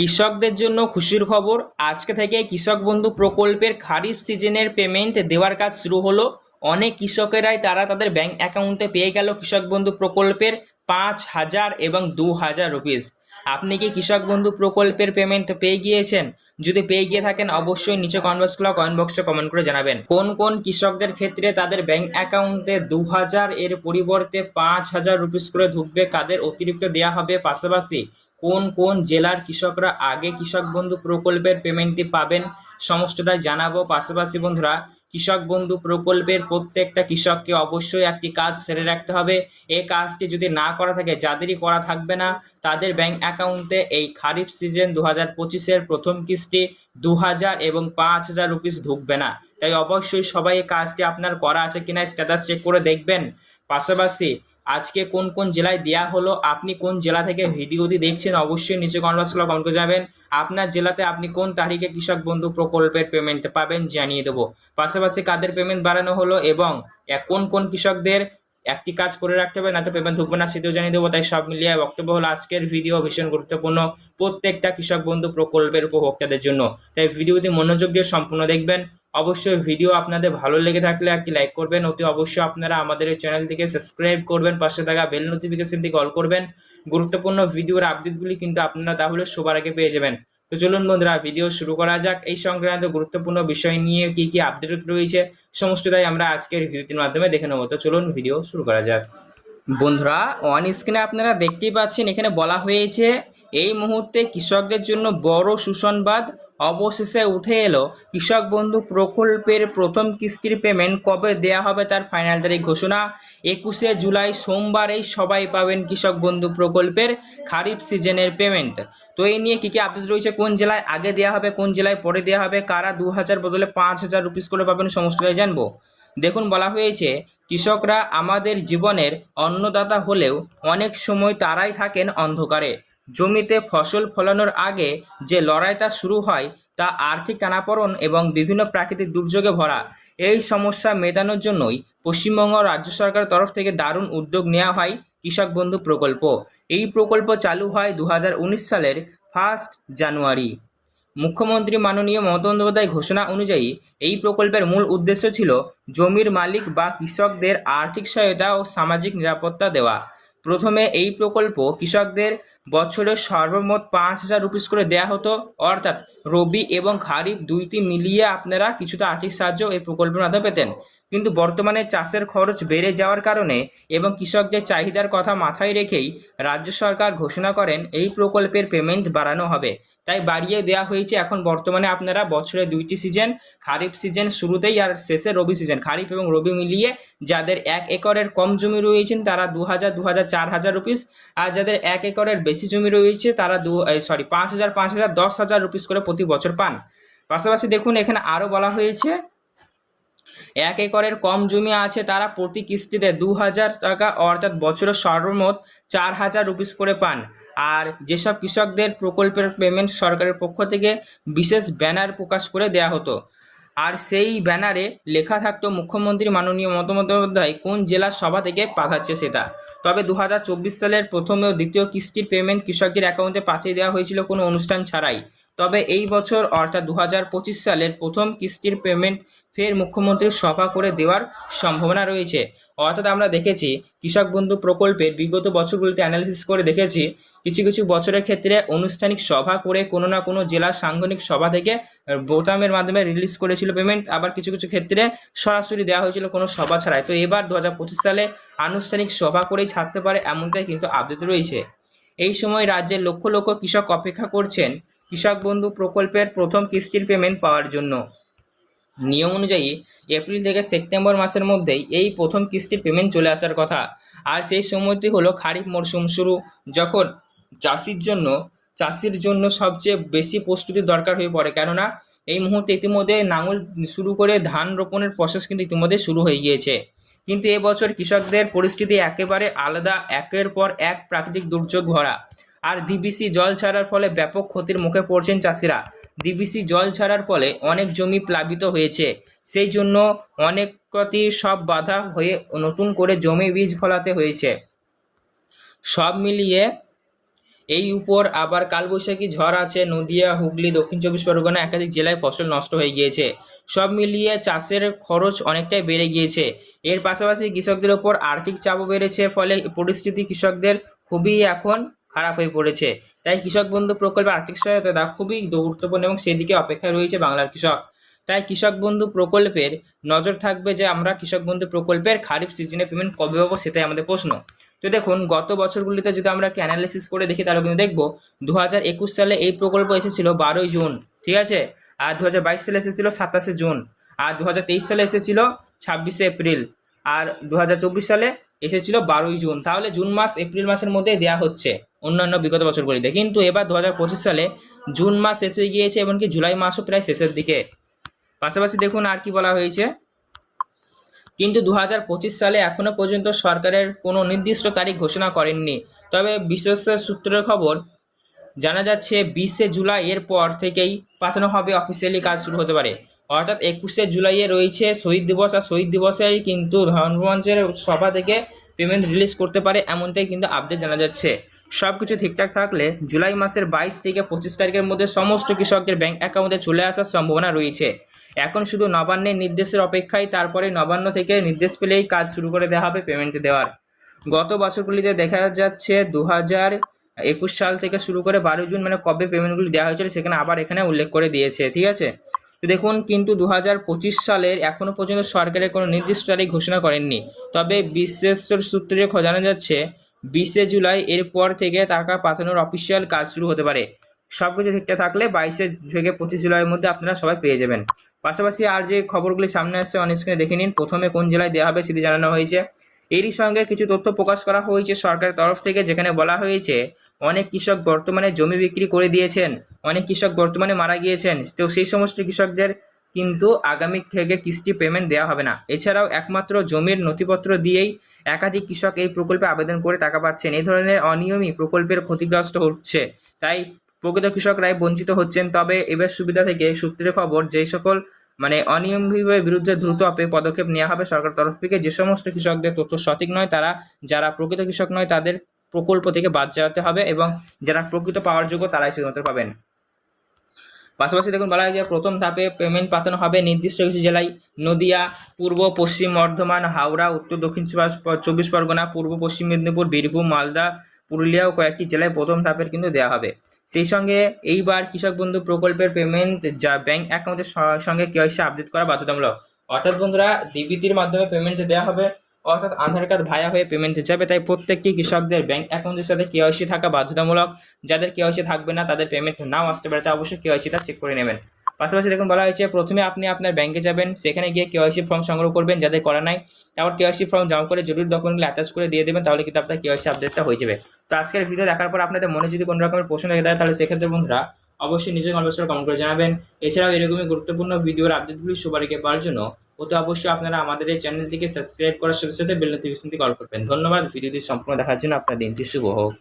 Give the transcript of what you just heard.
কৃষকদের জন্য খুশির খবর। আজকে থেকে কৃষক বন্ধু প্রকল্পের খারিফ সিজনের পেমেন্ট দেওয়ার কাজ শুরু হলো। অনেক কৃষকেরাই তারা তাদের ব্যাংক অ্যাকাউন্টে পেয়ে গেল কৃষক বন্ধু প্রকল্পের পাঁচ হাজার এবং দু হাজার রুপিস আপনি কি কৃষক বন্ধু প্রকল্পের পেমেন্ট পেয়ে গিয়েছেন? যদি পেয়ে গিয়ে থাকেন, অবশ্যই নিচে কনভার্স ক্লাব কমেন্ট বক্সে কমেন্ট করে জানাবেন। কোন কোন কৃষকদের ক্ষেত্রে তাদের ব্যাংক অ্যাকাউন্টে দু হাজার এর পরিবর্তে পাঁচ হাজার রুপিস করে ঢুকবে, কাদের অতিরিক্ত দেওয়া হবে পাশাপাশি? কোন কোন জেলার কৃষকরা আগে কৃষক বন্ধু প্রকল্পের পেমেন্টটি পাবেন সমস্তটাই জানাব। পাশাপাশি বন্ধুরা, কৃষক বন্ধু প্রকল্পের প্রত্যেকটা কৃষককে অবশ্যই একটি কাজ সেরে রাখতে হবে। এই কাজটি যদি না করা থাকে, যাদেরই করা থাকবে না, তাদের ব্যাংক অ্যাকাউন্টে এই খারিফ সিজন দু হাজার পঁচিশের প্রথম কিস্তি দু হাজার এবং পাঁচ হাজার রুপিস ঢুকবে না। তাই অবশ্যই সবাই এই কাজটি আপনার করা আছে কিনা স্ট্যাটাস চেক করে দেখবেন। পাশাপাশি আজকে কোন কোন জেলায় দেয়া হলো, আপনি কোন জেলা থেকে ভিডিওটি দেখছেন অবশ্যই নিচে কনভার্স ক্লাব কমেন্ট করে যাবেন আপনার জেলাতে আপনি কোন তারিখে কৃষক বন্ধু প্রকল্পের পেমেন্ট পাবেন জানিয়ে দেবো। পাশাপাশি কাদের পেমেন্ট বাড়ানো হলো এবং কোন কোন কৃষকদের একটি কাজ করে রাখতে হবে না তো পেমেন্ট ঢুকবে না, সেটাও জানিয়ে দেবো। তাই সব মিলিয়ে বক্তব্য হলো আজকের ভিডিও ভীষণ গুরুত্বপূর্ণ প্রত্যেকটা কৃষক বন্ধু প্রকল্পের উপভোক্তাদের জন্য। তাই ভিডিওটি মনোযোগ দিয়ে সম্পূর্ণ দেখবেন। অবশ্যই ভিডিও আপনাদের ভালো লেগে থাকলে একটি লাইক করবেন। অতি অবশ্যই আপনারা আমাদের এই চ্যানেলটিকে সাবস্ক্রাইব করবেন, পাশে থাকা বেল নোটিফিকেশনটি কল করবেন। গুরুত্বপূর্ণ ভিডিওর আপডেটগুলি কিন্তু আপনারা তাহলে সবার আগে পেয়ে যাবেন। তো চলুন বন্ধুরা ভিডিও শুরু করা যাক। এই সংক্রান্ত গুরুত্বপূর্ণ বিষয় নিয়ে কি কি আপডেট রয়েছে, সমস্তটাই আমরা আজকের ভিডিওটির মাধ্যমে দেখে নেব। তো চলুন ভিডিও শুরু করা যাক। বন্ধুরা অন স্ক্রিনে আপনারা দেখতেই পাচ্ছেন, এখানে বলা হয়েছে, এই মুহূর্তে কৃষকদের জন্য বড় সুসংবাদ অবশেষে উঠে এলো। কৃষক বন্ধু প্রকল্পের প্রথম কিস্তির পেমেন্ট কবে দেয়া হবে তার ফাইনাল তারিখ ঘোষণা? একুশে জুলাই সোমবারেই সবাই পাবেন কৃষক বন্ধু প্রকল্পের খারিফ সিজনের পেমেন্ট তো এই নিয়ে কী কী আপডেট রয়েছে? কোন জেলায় আগে দেওয়া হবে, কোন জেলায় পরে দেওয়া হবে, কারা দু হাজার বদলে পাঁচ হাজার রুপিস করে পাবেন সমস্তটাই জানব। দেখুন, বলা হয়েছে, কৃষকরা আমাদের জীবনের অন্নদাতা হলেও অনেক সময় তারাই থাকেন অন্ধকারে। জমিতে ফসল ফলানোর আগে যে লড়াইটা শুরু হয়, তা আর্থিক টানাপড়ন এবং বিভিন্ন প্রাকৃতিক দুর্যোগে ভরা। এই সমস্যা মেটানোর জন্যই পশ্চিমবঙ্গ রাজ্য সরকারের তরফ থেকে দারুণ উদ্যোগ নেওয়া হয় কৃষক বন্ধু প্রকল্প। এই প্রকল্প চালু হয় দু হাজার উনিশ সালের ফার্স্ট জানুয়ারি। মুখ্যমন্ত্রী মাননীয় মমতা বন্দ্যোপাধ্যায় ঘোষণা অনুযায়ী এই প্রকল্পের মূল উদ্দেশ্য ছিল জমির মালিক বা কৃষকদের আর্থিক সহায়তা ও সামাজিক নিরাপত্তা দেওয়া। প্রথমে এই প্রকল্প কৃষকদের বছরে সর্বমোট পাঁচ হাজার রুপিস করে দেয়া হতো। অর্থাৎ রবি এবং খারিফ দুইটি মিলিয়ে আপনারা কিছুটা আর্থিক সাহায্য এই প্রকল্পের মাধ্যমে পেতেন। কিন্তু বর্তমানে চাষের খরচ বেড়ে যাওয়ার কারণে এবং কৃষকদের চাহিদার কথা মাথায় রেখেই রাজ্য সরকার ঘোষণা করেন, এই প্রকল্পের পেমেন্ট বাড়ানো হবে। তাই বাড়িয়ে দেওয়া হয়েছে এখন বর্তমানে আপনারা বছরে দুইটি সিজন খারিফ সিজন শুরুতেই আর শেষে রবি সিজন খারিফ এবং রবি মিলিয়ে যাদের এক একরের কম জমি রয়েছেন তারা দু হাজার দু হাজার চার হাজার রুপিস আর যাদের এক একরের বেশি জমি রয়েছে তারা দু সরি পাঁচ হাজার পাঁচ হাজার, দশ হাজার রুপিস করে প্রতি বছর পান। পাশাপাশি দেখুন এখানে আরও বলা হয়েছে এক একরের কম জমি আছে, তারা প্রতি কিস্তিতে দু হাজার টাকা, অর্থাৎ বছরে সর্বমোট চার হাজার রুপিস করে পান। আর যেসব কৃষকদের প্রকল্পের পেমেন্ট সরকারের পক্ষ থেকে বিশেষ ব্যানার প্রকাশ করে দেয়া হতো। আর সেই ব্যানারে লেখা থাকতো, মুখ্যমন্ত্রী মাননীয় মমতা বন্দ্যোপাধ্যায় কোন জেলার সভা থেকে পাঠাচ্ছে সেটা? তবে দু হাজার চব্বিশ সালের প্রথম ও দ্বিতীয় কিস্তির পেমেন্ট কৃষকের অ্যাকাউন্টে পাঠিয়ে দেওয়া হয়েছিল কোনো অনুষ্ঠান ছাড়াই। তবে এই বছর অর্থাৎ দু হাজার পঁচিশ সালের প্রথম কিস্তির পেমেন্ট ফের মুখ্যমন্ত্রীর সভা করে দেওয়ার সম্ভাবনা রয়েছে। অর্থাৎ আমরা দেখেছি, কৃষক বন্ধু প্রকল্পের বিগত বছরগুলিতে অ্যানালিসিস করে দেখেছি, কিছু কিছু বছরের ক্ষেত্রে আনুষ্ঠানিক সভা করে কোনো না কোনো জেলার সাংগঠনিক সভা থেকে বোতামের মাধ্যমে রিলিজ করেছিল পেমেন্ট আবার কিছু কিছু ক্ষেত্রে সরাসরি দেওয়া হয়েছিল কোনো সভা ছাড়াই। তো এবার দু হাজার পঁচিশ সালে আনুষ্ঠানিক সভা করেই ছাড়তে পারে এমনটাই কিন্তু আপডেট রয়েছে। এই সময় রাজ্যের লক্ষ লক্ষ কৃষক অপেক্ষা করছেন। কৃষক বন্ধু প্রকল্পের প্রথম কিস্তির পেমেন্ট পাওয়ার জন্য। নিয়ম অনুযায়ী এপ্রিল থেকে সেপ্টেম্বর মাসের মধ্যেই এই প্রথম কিস্তির পেমেন্ট চলে আসার কথা। আর সেই সময়টি হলো খারিফ মরশুম শুরু, যখন চাষির জন্য চাষির জন্য সবচেয়ে বেশি প্রস্তুতির দরকার হয়ে পড়ে। কেননা, এই মুহূর্তে ইতিমধ্যে নাঙল শুরু করে ধান রোপণের প্রসেস কিন্তু ইতিমধ্যে শুরু হয়ে গিয়েছে। কিন্তু এবছর কৃষকদের পরিস্থিতি একেবারে আলাদা, একের পর এক প্রাকৃতিক দুর্যোগ ভরা। আর ডিবিসি জল ছাড়ার ফলে ব্যাপক ক্ষতির মুখে পড়ছেন চাষিরা। ডিবিসি জল ছাড়ার ফলে অনেক জমি প্লাবিত হয়েছে। সেই জন্য অনেক কটি সব বাধা হয়ে নতুন করে জমি বীজ ফলাতে হয়েছে। সব মিলিয়ে এই উপর আবার কালবৈশাখী ঝড় আছে। নদিয়া, হুগলি, দক্ষিণ চব্বিশ পরগনা একাধিক জেলায় ফসল নষ্ট হয়ে গিয়েছে। সব মিলিয়ে চাষের খরচ অনেকটাই বেড়ে গিয়েছে। এর পাশাপাশি কৃষকদের ওপর আর্থিক চাপও বেড়েছে। ফলে পরিস্থিতি কৃষকদের খুবই এখন খারাপ হয়ে পড়েছে। তাই কৃষক বন্ধু প্রকল্পে আর্থিক সহায়তা দেওয়া খুবই গুরুত্বপূর্ণ এবং সেদিকে অপেক্ষায় রয়েছে বাংলার কৃষক। তাই কৃষক বন্ধু প্রকল্পের নজর থাকবে যে আমরা কৃষক বন্ধু প্রকল্পের খারিফ সিজনে পেমেন্ট কবে পাবো সেটাই আমাদের প্রশ্ন। তো দেখুন, গত বছরগুলিতে যদি আমরা একটা অ্যানালিসিস করে দেখি তাহলে কিন্তু দেখব দু হাজার একুশ সালে এই প্রকল্প এসেছিল বারোই জুন, ঠিক আছে? আর দু হাজার বাইশ সালে এসেছিল সাতাশে জুন, আর দু হাজার তেইশ সালে এসেছিল ছাব্বিশে এপ্রিল, আর দু হাজার চব্বিশ সালে এসেছিল বারোই জুন। তাহলে জুন মাস, এপ্রিল মাসের মধ্যে দেওয়া হচ্ছে। অন্যান্য বিগত বছরগুলিতে কিন্তু এবার দু হাজার পঁচিশ সালে জুন মাস শেষ হয়ে গিয়েছে এমনকি জুলাই মাসও প্রায় শেষের দিকে। পাশাপাশি দেখুন আর কি বলা হয়েছে। কিন্তু দু হাজার পঁচিশ সালে এখনও পর্যন্ত সরকারের কোনো নির্দিষ্ট তারিখ ঘোষণা করেননি। তবে বিশেষ সূত্রের খবর, জানা যাচ্ছে বিশে জুলাই এর পর থেকেই পাঠানো হবে অফিসিয়ালি কাজ শুরু হতে পারে। অর্থাৎ একুশে জুলাইয়ে রয়েছে শহীদ দিবস, আর শহীদ দিবসেই কিন্তু ধর্মমঞ্চের সভা থেকে পেমেন্ট রিলিজ করতে পারে এমনটাই কিন্তু আপডেট জানা যাচ্ছে। সব কিছু ঠিকঠাক থাকলে জুলাই মাসের বাইশ থেকে পঁচিশ তারিখের মধ্যে সমস্ত কৃষকদের ব্যাংক অ্যাকাউন্টে চলে আসার সম্ভাবনা রয়েছে। এখন শুধু নবান্নের নির্দেশের অপেক্ষায় তারপরে নবান্ন থেকে নির্দেশ পেলেই কাজ শুরু করে দেওয়া হবে পেমেন্ট দেওয়ার। গত বছরগুলিতে দেখা যাচ্ছে দু হাজার একুশ সাল থেকে শুরু করে বারো জুন মানে কবে পেমেন্টগুলি দেওয়া হয়েছিল সেখানে আবার এখানে উল্লেখ করে দিয়েছে, ঠিক আছে? তো দেখুন, কিন্তু দু হাজার পঁচিশ সালের এখনও পর্যন্ত সরকারের কোনো নির্দিষ্ট তারিখ ঘোষণা করেননি। তবে বিশেষ সূত্রে জানা যাচ্ছে বিশে জুলাই এরপর থেকে টাকা পাঠানোর অফিসিয়াল কাজ শুরু হতে পারে। সব কিছু ঠিকঠাক থাকলে বাইশে থেকে পঁচিশ জুলাইয়ের মধ্যে আপনারা সবাই পেয়ে যাবেন। পাশাপাশি আর যে খবরগুলি সামনে আসছে অনেক স্ক্রিনে দেখে নিন। প্রথমে কোন জেলায় দেওয়া হবে সেটি জানানো হয়েছে। এরই সঙ্গে কিছু তথ্য প্রকাশ করা হয়েছে সরকারের তরফ থেকে, যেখানে বলা হয়েছে, অনেক কৃষক বর্তমানে জমি বিক্রি করে দিয়েছেন, অনেক কৃষক বর্তমানে মারা গিয়েছেন, তো সেই সমস্ত কৃষকদের কিন্তু আগামী থেকে কিস্তি পেমেন্ট দেওয়া হবে না। এছাড়াও একমাত্র জমির নথিপত্র দিয়েই একাধিক কৃষক এই প্রকল্পে আবেদন করে টাকা পাচ্ছেন। এই ধরনের অনিয়মই প্রকল্পের ক্ষতিগ্রস্ত হচ্ছে। তাই প্রকৃত কৃষকরাই বঞ্চিত হচ্ছেন। তবে এবার সুবিধা থেকে সূত্রের খবর, যে সকল মানে অনিয়মভাবে বিরুদ্ধে দ্রুত পদক্ষেপ নেওয়া হবে সরকার তরফ থেকে, যে সমস্ত কৃষকদের তথ্য সঠিক নয়, তারা যারা প্রকৃত কৃষক নয়, তাদের প্রকল্প থেকে বাদ যাওয়াতে হবে এবং যারা প্রকৃত পাওয়ার যোগ্য তারাই শুধুমাত্র পাবেন। পাশাপাশি দেখুন বলা হয় যে প্রথম ধাপে পেমেন্ট পাঠানো হবে নির্দিষ্ট কিছু জেলায়। নদিয়া, পূর্ব, পশ্চিম, বর্ধমান, হাওড়া, উত্তর, দক্ষিণ চব্বিশ- পরগনা পূর্ব, পশ্চিম মেদিনীপুর, বীরভূম, মালদা, পুরুলিয়া ও কয়েকটি জেলায় প্রথম ধাপের কিন্তু দেওয়া হবে। সেই সঙ্গে এইবার কৃষক বন্ধু প্রকল্পের পেমেন্ট যা ব্যাংক অ্যাকাউন্টের সঙ্গে কেওয়াইসি আপডেট করা বাধ্যতামূলক। অর্থাৎ বন্ধুরা, ডিবিটির মাধ্যমে পেমেন্ট দেওয়া হবে। অর্থাৎ আধার কার্ড ভায়া হয়ে পেমেন্ট যাবে তাই প্রত্যেকটি কৃষকদের ব্যাংক অ্যাকাউন্টের সাথে কেওয়াইসি থাকা বাধ্যতামূলক। যাদের কেওয়াইসি থাকবে না, তাদের পেমেন্ট নাও আসতে পারে তা অবশ্যই কেওয়াইসিটা চেক করে নেবেন। পাশাপাশি দেখুন, বলা হয়েছে, প্রথমে আপনি আপনার ব্যাংকে যাবেন, সেখানে গিয়ে কেওয়াইসি ফর্ম সংগ্রহ করবেন, যাদের করা নাই। তারপর কেওয়াইসি ফর্ম জমা করে জরুরি ডকুমেন্টগুলো অ্যাটাচ করে দিয়ে দেবেন, তাহলে কিন্তু আপনার কেওয়াইসি আপডেটটা হয়ে যাবে। তো আজকের ভিডিও দেখার পর আপনাদের মনে যদি কোনো রকমের প্রশ্ন থেকে, তাহলে সেক্ষেত্রে বন্ধুরা অবশ্যই নিজের কনভার্সে কমেন্ট করে জানাবেন। এছাড়াও এরকমই গুরুত্বপূর্ণ ভিডিওর আপডেটগুলি সবার পাওয়ার জন্য অতি অবশ্যই আপনারা আমাদের এই চ্যানেলটিকে সাবস্ক্রাইব করার সাথে সাথে বেল নোটিফিকেশনটি কল করবেন। ধন্যবাদ। ভিডিওটি সম্পূর্ণ দেখার জন্য আপনার দিনটি শুভ হোক।